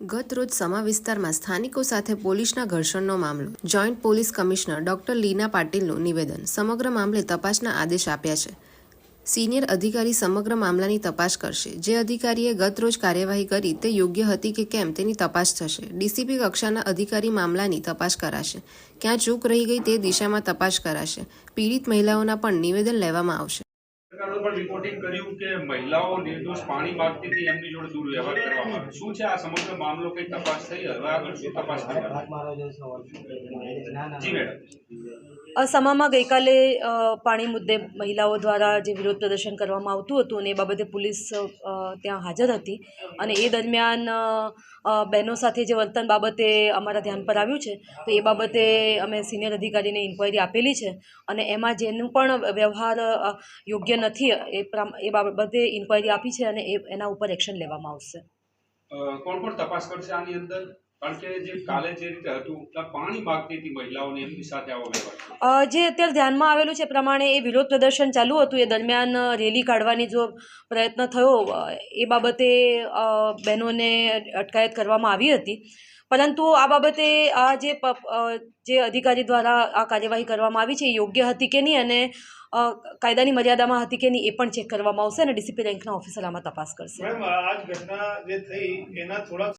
ગત રોજ સમા વિસ્તારમાં સ્થાનિકો સાથે પોલીસના ઘર્ષણનો મામલો. Joint police commissioner doctor Leena પાટીલનું નિવેદન. સમગ્ર મામલે તપાસના આદેશ આપ્યા છે. સિનિયર અધિકારી સમગ્ર મામલાની તપાસ કરશે. જે અધિકારીએ ગત રોજ કાર્યવાહી કરી તે યોગ્ય હતી કે કેમ તેની તપાસ થશે. ડીસીપી કક્ષાના અધિકારી મામલાની તપાસ કરાશે. ક્યાં ચૂક રહી ગઈ તે દિશામાં તપાસ કરાશે. પીડિત મહિલાઓના પણ નિવેદન લેવામાં આવશે. સરકારનું પણ રિપોર્ટિંગ કર્યું કે મહિલાઓ નિર્દોષ પાણી માંગતી હતી એમની જોડે દુર્વ્યવહાર કરવામાં શું છે આ સમગ્ર મામલો? કઈ તપાસ થઈ? હવે આગળ શું તપાસ થઈ જી મેડમ. અસમામાં ગઈકાલે પાણી મુદ્દે મહિલાઓ દ્વારા જે વિરોધ પ્રદર્શન કરવામાં આવતું હતું અને એ બાબતે પોલીસ ત્યાં હાજર હતી. અને એ દરમિયાન બહેનો સાથે જે વર્તન બાબતે અમારા ધ્યાન પર આવ્યું છે તો એ બાબતે અમે સિનિયર અધિકારીને ઇન્ક્વાયરી આપેલી છે. અને એમાં જેનું પણ વ્યવહાર યોગ્ય નથી એ પ્રામ- એ બાબતે ઇન્ક્વાયરી આપી છે અને એ, એના ઉપર એક્શન લેવામાં આવશે. કોણ કોણ તપાસ કરશે આની અંદર? કારણ કે જે કાલે જે રીતે હતું પાણી માંગતી હતી મહિલાઓને એમની સાથે આવો વ્યવહાર જે અત્યારે ધ્યાનમાં આવેલું છે પ્રમાણે એ વિરોધ પ્રદર્શન ચાલુ હતું. એ દરમિયાન રેલી કાઢવાની જો પ્રયત્ન થયો એ બાબતે અ, બહેનોને અટકાયત કરવામાં આવી હતી. પરંતુ આ બાબતે આ જે જે અધિકારી દ્વારા આ કાર્યવાહી કરવામાં આવી છે એ યોગ્ય હતી કે નહીં અને કાયદાની મર્યાદામાં હતી કે નહીં એ પણ ચેક કરવામાં આવશે અને ડીસીપી રેન્કના ઓફિસર આમાં તપાસ કરશે. મેમ આ ઘટના જે થઈ એના થોડાક